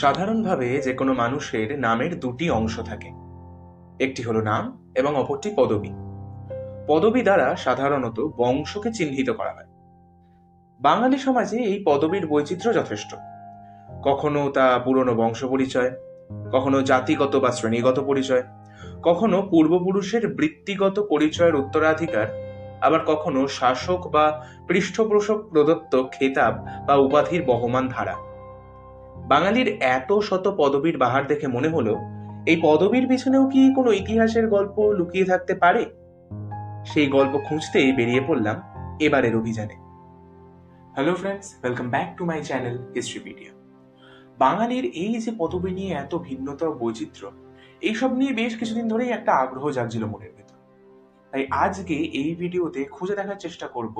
সাধারণভাবে যে কোনো মানুষের নামের দুটি অংশ থাকে। একটি হলো নাম এবং অপরটি পদবী। পদবী দ্বারা সাধারণত বংশকে চিহ্নিত করা হয়। বাঙালি সমাজে এই পদবীর বৈচিত্র্য যথেষ্ট। কখনো তা পুরনো বংশ পরিচয়, কখনো জাতিগত বা শ্রেণীগত পরিচয়, কখনো পূর্বপুরুষের বৃত্তিগত পরিচয়ের উত্তরাধিকার, আবার কখনো শাসক বা পৃষ্ঠপোষক প্রদত্ত খেতাব বা উপাধির বহমান ধারা। বাঙালির এত শত পদবীর বাহার দেখে মনে হলো, এই পদবীর পিছনেও কি কোনো ইতিহাসের গল্প লুকিয়ে থাকতে পারে? সেই গল্প খুঁজতেই বেরিয়ে পড়লাম এবারের অভিযানে। Hello friends welcome back to my channel Historypedia বাঙালির এই যে পদবী নিয়ে এত ভিন্নতা ও বৈচিত্র্য, এইসব নিয়ে বেশ কিছুদিন ধরেই একটা আগ্রহ জাগছিল মনের ভেতর। তাই আজকে এই ভিডিওতে খুঁজে দেখার চেষ্টা করব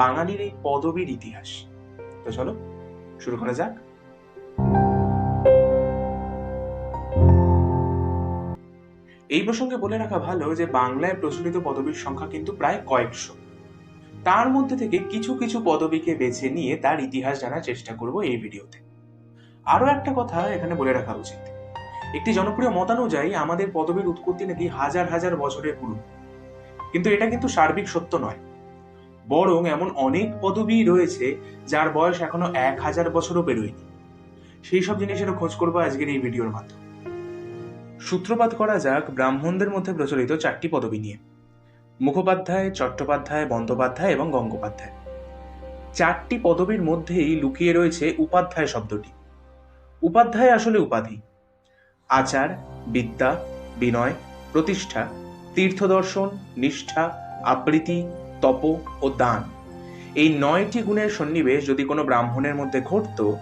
বাঙালির এই পদবীর ইতিহাস। তো চলো, শুরু করা যাক। এই প্রসঙ্গে বলে রাখা ভালো যে বাংলায় প্রচলিত পদবীর সংখ্যা কিন্তু প্রায় কয়েকশো। তার মধ্যে থেকে কিছু কিছু পদবীকে বেছে নিয়ে তার ইতিহাস জানার চেষ্টা করব এই ভিডিওতে। আরও একটা কথা এখানে বলে রাখা উচিত। একটি জনপ্রিয় মতানুযায়ী আমাদের পদবীর উৎপত্তি নাকি হাজার হাজার বছরের পুরনো। কিন্তু এটা কিন্তু সার্বিক সত্য নয়। বরং এমন অনেক পদবী রয়েছে যার বয়স এখনও এক হাজার বছরও বেরোয়নি। সেই সব জিনিসেরও খোঁজ করব আজকের এই ভিডিওর মাধ্যমে। সূত্রপাত করা যাক ব্রাহ্মণদের মধ্যে প্রচলিত চারটি পদবী নিয়ে। মুখোপাধ্যায়, চট্টোপাধ্যায়, বন্দ্যোপাধ্যায় এবং গঙ্গোপাধ্যায়। চারটি পদবীর মধ্যেই লুকিয়ে রয়েছে উপাধ্যায় শব্দটি। উপাধ্যায় আসলে উপাধি। আচার, বিদ্যা, বিনয়, প্রতিষ্ঠা, তীর্থদর্শন, নিষ্ঠা, আবৃত্তি, তপ ও দান। এই নয়টি গুণের সন্নিবেশ যদি কোনো ব্রাহ্মণের মধ্যে ঘটত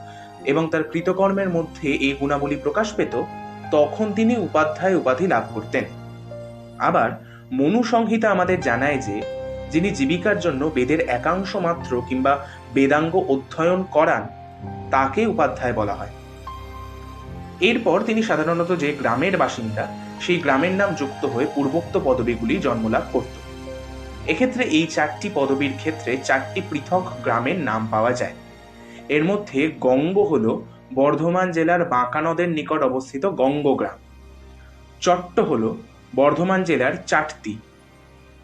এবং তার কৃতকর্মের মধ্যে এই গুণাবলী প্রকাশ পেত তখন তিনি উপাধ্যায় উপাধি লাভ করতেন। আবার মনু সংহিতা আমাদের জানায় যে, যিনি জীবিকার জন্য বেদের একাংশ মাত্র কিংবা বেদাঙ্গ অধ্যয়ন করান, তাকে উপাধ্যায় বলা হয়। এরপর তিনি সাধারণত যে গ্রামের বাসিন্দা, সেই গ্রামের নাম যুক্ত হয়ে পূর্বোক্ত পদবীগুলি জন্মলাভ করত। এক্ষেত্রে এই চারটি পদবীর ক্ষেত্রে চারটি পৃথক গ্রামের নাম পাওয়া যায়। এর মধ্যে গঙ্গ হল বর্ধমান জেলার বাঁকা নদের নিকট অবস্থিত গঙ্গগ্রাম চট্ট হল বর্ধমান জেলার চাটতি।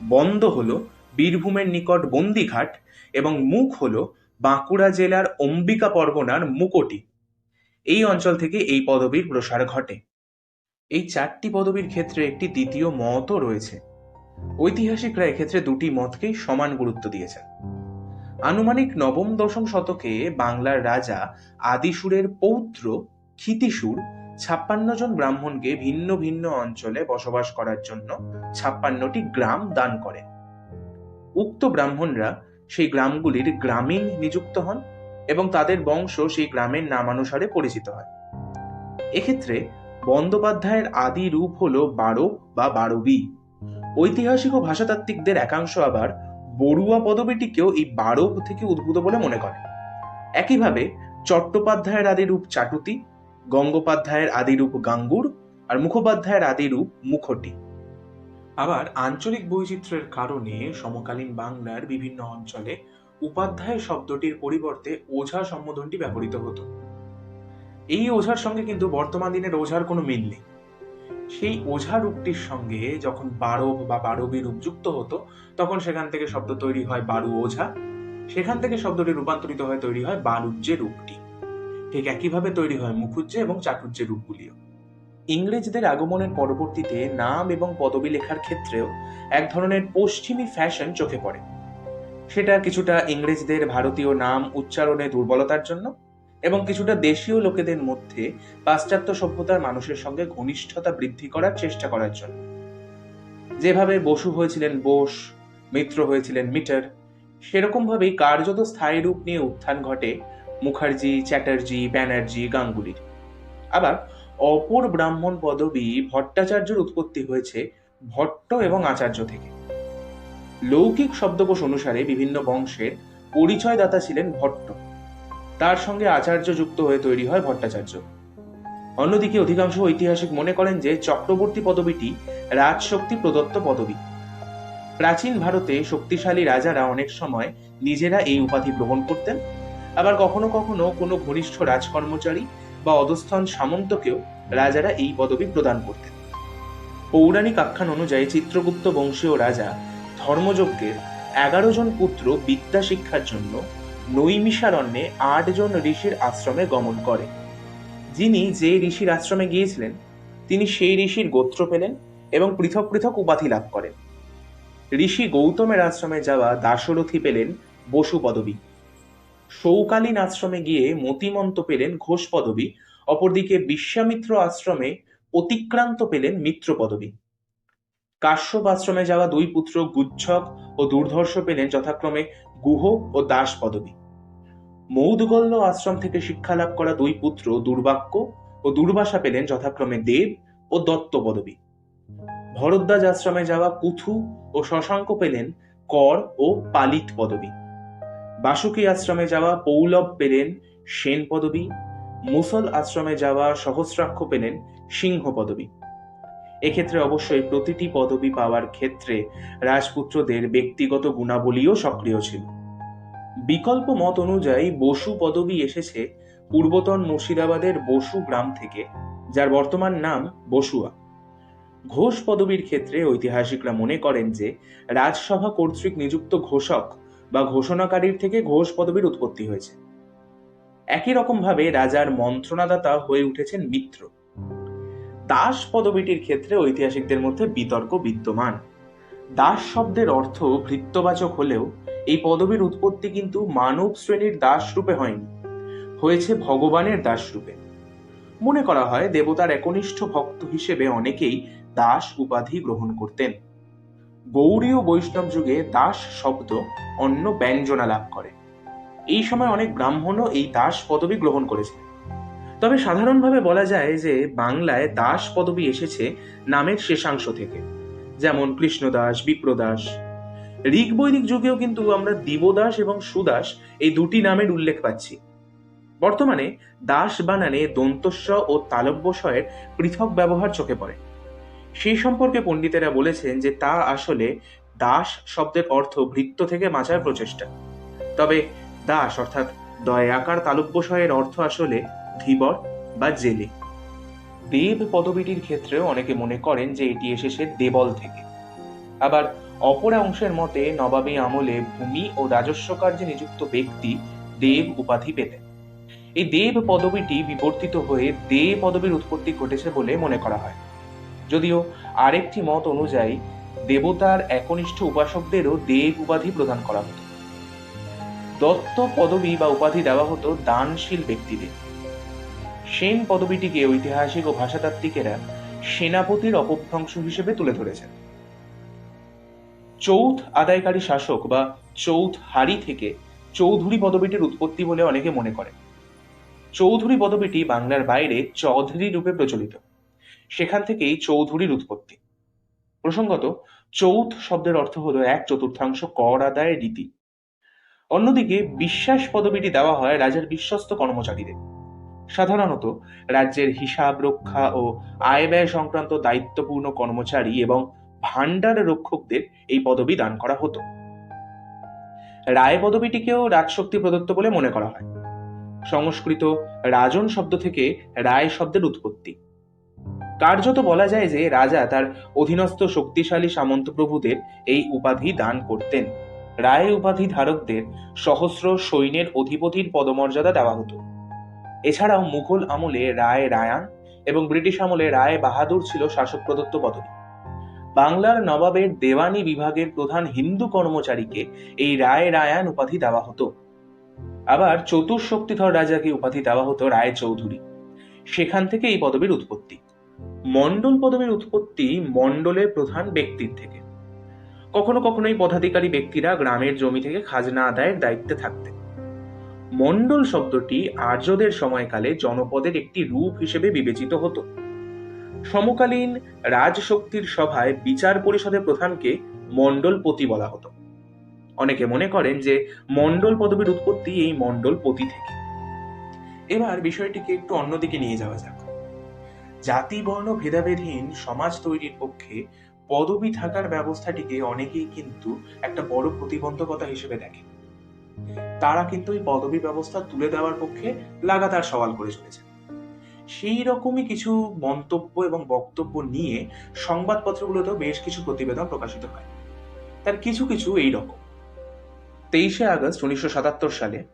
বন্দ হল বীরভূমের নিকট বন্দিঘাট এবং মুখ হল বাঁকুড়া জেলার অম্বিকা পরগনার মুকটি। এই অঞ্চল থেকে এই পদবীর প্রসার ঘটে। এই চারটি পদবীর ক্ষেত্রে একটি দ্বিতীয় মতও রয়েছে। ঐতিহাসিকরা এক্ষেত্রে দুটি মতকেই সমান গুরুত্ব দিয়েছেন। আনুমানিক নবম দশম শতকে বাংলার রাজা আদিসুরের পৌত্র ক্ষিতিসুর ছাপ্পান্ন জন ব্রাহ্মণকে ভিন্ন ভিন্ন অঞ্চলে বসবাস করার জন্য ছাপ্পান্নটি গ্রাম দান করে। উক্ত ব্রাহ্মণরা সেই গ্রামগুলির গ্রামীণ নিযুক্ত হন এবং তাদের বংশ সেই গ্রামের নামানুসারে পরিচিত হয়। এক্ষেত্রে বন্দ্যোপাধ্যায়ের আদি রূপ হল বারো বা বারবি। ঐতিহাসিক ও ভাষাতাত্ত্বিকদের একাংশ আবার বড়ুয়া পদবীটিকেও এই বারব থেকে উদ্ভূত বলে মনে করে। একইভাবে চট্টোপাধ্যায়ের আদি রূপ চাটুতি, গঙ্গোপাধ্যায়ের আদি রূপ গাঙ্গুর আর মুখোপাধ্যায়ের আদি রূপ মুখটি। আবার আঞ্চলিক বৈচিত্র্যের কারণে সমকালীন বাংলার বিভিন্ন অঞ্চলে উপাধ্যায় শব্দটির পরিবর্তে ওঝা সম্বোধনটি ব্যবহৃত হতো। এই ওঝার সঙ্গে কিন্তু বর্তমান দিনের ওঝার কোনো মিল নেই। সেই ওঝা রূপটির সঙ্গে যখন বারব বা বারবী রূপ যুক্ত হতো, তখন সেখান থেকে শব্দ তৈরি হয় বারু ওঝা। সেখান থেকে শব্দটি রূপান্তরিত হয়ে তৈরি হয় বালুজ্জে রূপটি। ঠিক একইভাবে তৈরি হয় মুখুজ্জে এবং চাটুজ্জে রূপগুলিও। ইংরেজদের আগমনের পরবর্তীতে নাম এবং পদবী লেখার ক্ষেত্রেও এক ধরনের পশ্চিমী ফ্যাশন চোখে পড়ে। সেটা কিছুটা ইংরেজদের ভারতীয় নাম উচ্চারণে দুর্বলতার জন্য এবং কিছুটা দেশীয় লোকেদের মধ্যে পাশ্চাত্য সভ্যতার মানুষের সঙ্গে ঘনিষ্ঠতা বৃদ্ধি করার চেষ্টা করার জন্য। যেভাবে বসু হয়েছিলেন বোস, মিত্র হয়েছিলেন মিটার, সেরকমভাবেই কার্যত স্থায়ী রূপ নিয়ে উত্থান ঘটে মুখার্জি, চ্যাটার্জি, ব্যানার্জি, গাঙ্গুলির। আবার অপর ব্রাহ্মণ পদবী ভট্টাচার্যের উৎপত্তি হয়েছে ভট্ট এবং আচার্য থেকে। লৌকিক শব্দকোষ অনুসারে বিভিন্ন বংশের পরিচয়দাতা ছিলেন ভট্ট। তার সঙ্গে আচার্য যুক্ত হয়ে তৈরি হয় ভট্টাচার্য। অন্যদিকে অধিকাংশ ঐতিহাসিক মনে করেন যে চক্রবর্তী পদবীটি রাজশক্তি প্রদত্ত পদবী। প্রাচীন ভারতে শক্তিশালী রাজারা অনেক সময় নিজেরা এই উপাধি গ্রহণ করতেন। আবার কখনো কখনো কোনো ঘনিষ্ঠ রাজকর্মচারী বা অধস্থন সামন্তকেও রাজারা এই পদবি প্রদান করতেন। পৌরাণিক আখ্যান অনুযায়ী চিত্রগুপ্ত বংশীয় রাজা ধর্মযজ্ঞের এগারো জন পুত্র বিদ্যা শিক্ষার জন্য নৈমিষারণ্যে আটজন ঋষির আশ্রমে গমন করে। যিনি যে ঋষির আশ্রমে গিয়েছিলেন, তিনি সেই ঋষির গোত্র পেলেন এবং পৃথক পৃথক উপাধি লাভ করেন। ঋষি গৌতমের আশ্রমে যাওয়া দাশরথী পেলেন বসু পদবী। সৌকালীন আশ্রমে গিয়ে মতিমন্ত পেলেন ঘোষ পদবী, অপরদিকে বিশ্বামিত্র আশ্রমে অতিক্রান্ত পেলেন মিত্র পদবী। কাশ্যপ আশ্রমে যাওয়া দুই পুত্র গুচ্ছক ও দুর্ধর্ষ পেলেন যথাক্রমে গুহ ও দাস পদবী। মৌদগল্য আশ্রম থেকে শিক্ষা লাভ করা দুই পুত্র দুর্বাক্য ও দুর্বাসা পেলেন যথাক্রমে দেব ও দত্ত পদবী। ভরদ্বাজ আশ্রমে যাওয়া কুথু ও শশাঙ্ক পেলেন কর ও পালিত পদবী। বাসুকী আশ্রমে যাওয়া পৌলভ পেলেন সেন পদবী। মুসল আশ্রমে যাওয়া সহস্রাক্ষ পেলেন সিংহ পদবী। এক্ষেত্রে অবশ্যই প্রতিটি পদবি পাওয়ার ক্ষেত্রে রাজপুত্রদের ব্যক্তিগত গুণাবলীও সক্রিয় ছিল। বিকল্প মত অনুযায়ী বসু পদবী এসেছে পূর্বতন মুর্শিদাবাদের বসু গ্রাম থেকে, যার বর্তমান নাম বসুয়া। ঘোষ পদবীর ক্ষেত্রে ঐতিহাসিকরা মনে করেন যে রাজসভা কর্তৃক নিযুক্ত ঘোষক বা ঘোষণাকারীর থেকে ঘোষ পদবীর উৎপত্তি হয়েছে। একই রকমভাবে রাজার মন্ত্রণাদাতা হয়ে উঠেছেন মিত্র। দাস পদবীটির ক্ষেত্রে ঐতিহাসিকদের মধ্যে বিতর্ক বিদ্যমান। দাস শব্দের অর্থ ভৃত্যবাচক হলেও এই পদবীর উৎপত্তি কিন্তু মানব শ্রেণির দাস রূপে হয়নি, হয়েছে ভগবানের দাস রূপে। মনে করা হয় দেবতার একনিষ্ঠ ভক্ত হিসেবে অনেকেই দাস উপাধি গ্রহণ করতেন। গৌরীয় বৈষ্ণব যুগে দাস শব্দ অন্য ব্যঞ্জনা লাভ করে। এই সময় অনেক ব্রাহ্মণও এই দাস পদবী গ্রহণ করেছে তবে সাধারণভাবে বলা যায় যে বাংলায় দাস পদবী এসেছে নামের শেষাংশ থেকে, যেমন কৃষ্ণদাস, বিপ্রদাস। ঋগ বৈদিক যুগেও কিন্তু আমরা দিবদাস এবং সুদাস এই দুটি নামের উল্লেখ পাচ্ছি। বর্তমানে দাস বানানে দন্তস্ব ও তালব্যস্বয়ের পৃথক ব্যবহার চোখে পড়ে। সেই সম্পর্কে পণ্ডিতেরা বলেছেন যে তা আসলে দাস শব্দের অর্থ ভৃত্য থেকে বাঁচার প্রচেষ্টা। তবে দাস অর্থাৎ দয়াকার তালব্যস্বয়ের অর্থ আসলে ধীবর বা জেলে। দেব পদবীটির ক্ষেত্রেও অনেকে মনে করেন যে এটি এসেছে দেবল থেকে। আবার অপরা অংশের মতে, নবাবী আমলে ভূমি ও রাজস্ব কার্যে নিযুক্ত ব্যক্তি দেব উপাধি পেতেন। এই দেব পদবীটি বিবর্তিত হয়ে দে পদবীর উৎপত্তি ঘটেছে বলে মনে করা হয়। যদিও আরেকটি মত অনুযায়ী, দেবতার একনিষ্ঠ উপাসকদেরও দেব উপাধি প্রদান করা হতো। দত্ত পদবী বা উপাধি দেওয়া হতো দানশীল ব্যক্তিদের। সেন পদবীটিকে ঐতিহাসিক ও ভাষাতাত্ত্বিকেরা সেনাপতির অপভ্রংশ হিসেবে তুলে ধরেছেন। চৌথ আদায়কারী শাসক বা চৌথ হারি থেকে চৌধুরী পদবীটির উৎপত্তি বলে অনেকে মনে করে চৌধুরী পদবীটি বাংলার বাইরে চৌধুরী রূপে প্রচলিত। সেখান থেকেই চৌধুরীর উৎপত্তি। প্রসঙ্গত, চৌথ শব্দের অর্থ হলো এক চতুর্থাংশ কর আদায়ের রীতি। অন্যদিকে বিশ্বাস পদবীটি দেওয়া হয় রাজার বিশ্বস্ত কর্মচারীদের। সাধারণত রাজ্যের হিসাব রক্ষা ও আয় ব্যয় সংক্রান্ত দায়িত্বপূর্ণ কর্মচারী এবং ভাণ্ডার রক্ষকদের এই পদবি দান করা হতো। রায় পদবিটিকেও রাজশক্তি প্রদত্ত বলে মনে করা হয়। সংস্কৃত রাজন শব্দ থেকে রায় শব্দের উৎপত্তি। কার্যত বলা যায় যে রাজা তার অধীনস্থ শক্তিশালী সামন্ত প্রভুদের এই উপাধি দান করতেন। রায় উপাধি ধারকদের সহস্র সৈন্যের অধিপতির পদমর্যাদা দেওয়া হতো। এছাড়াও মুঘল আমলে রায় রায়ান এবং ব্রিটিশ আমলে রায় বাহাদুর ছিল শাসক প্রদত্ত পদবী। বাংলার নবাবের দেওয়ানি বিভাগের প্রধান হিন্দু কর্মচারীকে এই রায় রায়ান উপাধি দেওয়া হতো। আবার চতুর্শক্তিধর রাজাকে উপাধি দেওয়া হতো রায় চৌধুরী। সেখান থেকে এই পদবীর উৎপত্তি। মণ্ডল পদবীর উৎপত্তি মণ্ডলের প্রধান ব্যক্তির থেকে। কখনো কখনো এই পদাধিকারী ব্যক্তিরা গ্রামের জমি থেকে খাজনা আদায়ের দায়িত্বে থাকতেন। মণ্ডল শব্দটি আর্যদের সময়কালে জনপদের একটি রূপ হিসেবে বিবেচিত হতো। সমকালীন রাজশক্তির সভায় বিচার পরিষদের প্রধানকে মণ্ডলপতি বলা হতো। অনেকে মনে করেন যে মণ্ডল পদবীর উৎপত্তি এই মণ্ডল পতি থেকে। এবার বিষয়টিকে একটু অন্যদিকে নিয়ে যাওয়া যাক। জাতি, বর্ণ, ভেদাভেদহীন সমাজ তৈরির পক্ষে পদবি থাকার ব্যবস্থাটিকে অনেকেই কিন্তু একটা বড় প্রতিবন্ধকতা হিসেবে দেখে তারা কিন্তু এই পদবি ব্যবস্থা তুলে দেওয়ার পক্ষে লাগাতার সওয়াল করে চলেছে সেই রকমই কিছু মন্তব্য এবং বক্তব্য নিয়ে সংবাদপত্রগুলোতেও বেশ কিছু প্রতিবেদন প্রকাশিত হয়। তার কিছু কিছু এই রকম। তেইশে আগস্ট উনিশশো সাতাত্তর সালে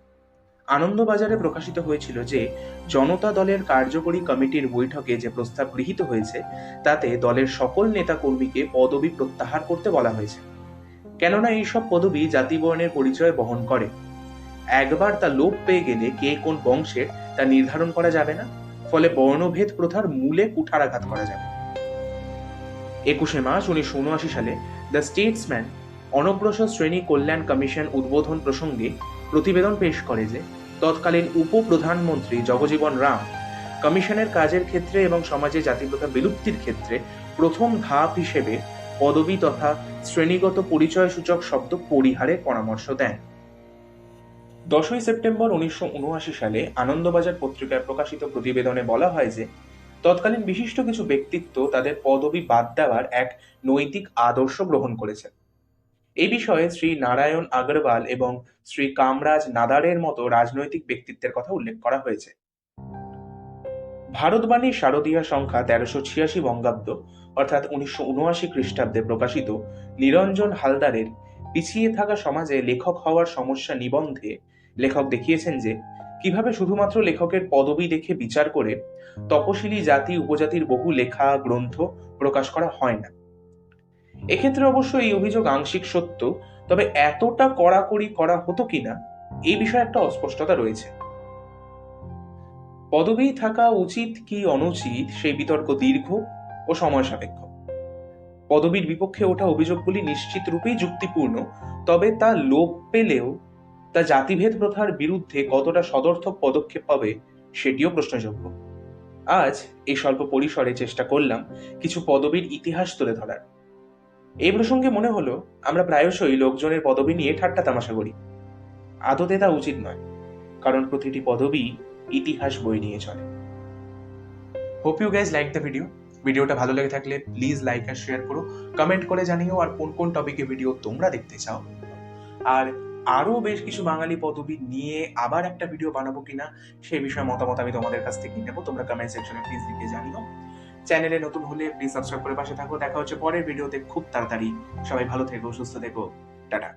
আনন্দবাজারে প্রকাশিত হয়েছিল যে, জনতা দলের কার্যকরী কমিটির বৈঠকে যে প্রস্তাব গৃহীত হয়েছে, তাতে দলের সকল নেতাকর্মীকে পদবি প্রত্যাহার করতে বলা হয়েছে। কেননা এইসব পদবি জাতিবর্ণের পরিচয় বহন করে। একবার তা লোপ পেয়ে গেলে কে কোন বংশের তা নির্ধারণ করা যাবে না, ফলে বর্ণভেদ প্রথার মূলে কুঠারাঘাত করা যাবে। একুশে মার্চ উনিশশো উনআশি সালে দ্য স্টেটসম্যান অনগ্রসর শ্রেণি কল্যাণ কমিশন উদ্বোধন প্রসঙ্গে প্রতিবেদন পেশ করে যে, তৎকালীন উপপ্রধানমন্ত্রী জগজীবন রাম কমিশনের কাজের ক্ষেত্রে এবং সমাজে জাতিপ্রথা বিলুপ্তির ক্ষেত্রে প্রথম ধাপ হিসেবে পদবি তথা শ্রেণীগত পরিচয় সূচক শব্দ পরিহারের পরামর্শ দেন। দশই সেপ্টেম্বর উনিশশো উনআশি সালে আনন্দবাজার পত্রিকায় প্রকাশিত প্রতিবেদনে বলা হয় যে, তৎকালীন বিশিষ্ট কিছু ব্যক্তিত্ব তাদের পদবি বাদ দেওয়ার এক নৈতিক আদর্শ গ্রহণ করেছেন। এই বিষয়ে শ্রী নারায়ণ আগরওয়াল এবং শ্রী কামরাজ নাদারের মতো রাজনৈতিক ব্যক্তিত্বের কথা উল্লেখ করা হয়েছে। ভারতবাণী শারদীয়া সংখ্যা তেরোশো ছিয়াশি বঙ্গাব্দ অর্থাৎ উনিশশো উনআশি খ্রিস্টাব্দে প্রকাশিত নিরঞ্জন হালদারের পিছিয়ে থাকা সমাজে লেখক হওয়ার সমস্যা নিবন্ধে লেখক দেখিয়েছেন যে, কীভাবে শুধুমাত্র লেখকের পদবি দেখে বিচার করে তপশিলি জাতি, উপজাতির বহু লেখা, গ্রন্থ প্রকাশ করা হয় না। এক্ষেত্রে অবশ্য এই অভিযোগ আংশিক সত্য, তবে এতটা কড়াকড়ি করা হতো কিনা এই বিষয়ে একটা অস্পষ্টতা রয়েছে। পদবি থাকা উচিত কি অনুচিত, সেই বিতর্ক দীর্ঘ ও সময় সাপেক্ষ। পদবীর বিপক্ষে ওঠা অভিযোগগুলি নিশ্চিত রূপেই যুক্তিপূর্ণ, তবে তা লোপ পেলেও তা জাতিভেদ প্রথার বিরুদ্ধে কতটা সদর্থক পদক্ষেপ হবে সেটিও প্রশ্নযোগ্য। আজ এই স্বল্প পরিসরে চেষ্টা করলাম কিছু পদবীর ইতিহাস তুলে ধরার। এই প্রসঙ্গে মনে হলো, আমরা প্রায়শই লোকজনের পদবী নিয়ে ঠাট্টা তামাশা করি। আদতে তা উচিত নয়, কারণ প্রতিটি পদবি ইতিহাস বই নিয়ে চলে। Hope you guys like the video ভিডিওটা ভালো লেগে থাকলে প্লিজ লাইক আর শেয়ার করো কমেন্ট করে জানিও আর কোন কোন টপিকে ভিডিও তোমরা দেখতে চাও। আর আরও বেশ কিছু বাঙালি পদবি নিয়ে আবার একটা ভিডিও বানাবো কিনা সেই বিষয়ে মতামত আমি তোমাদের কাছ থেকে নেব, তোমরা কমেন্ট সেকশনে প্লিজ লিখে জানিও। চ্যানেলে নতুন হলে প্লিজ সাবস্ক্রাইব করে পাশে থাকো, দেখা হচ্ছে পরের ভিডিওতে খুব তাড়াতাড়ি। সবাই ভালো থেকো, সুস্থ থেকো, টাটা।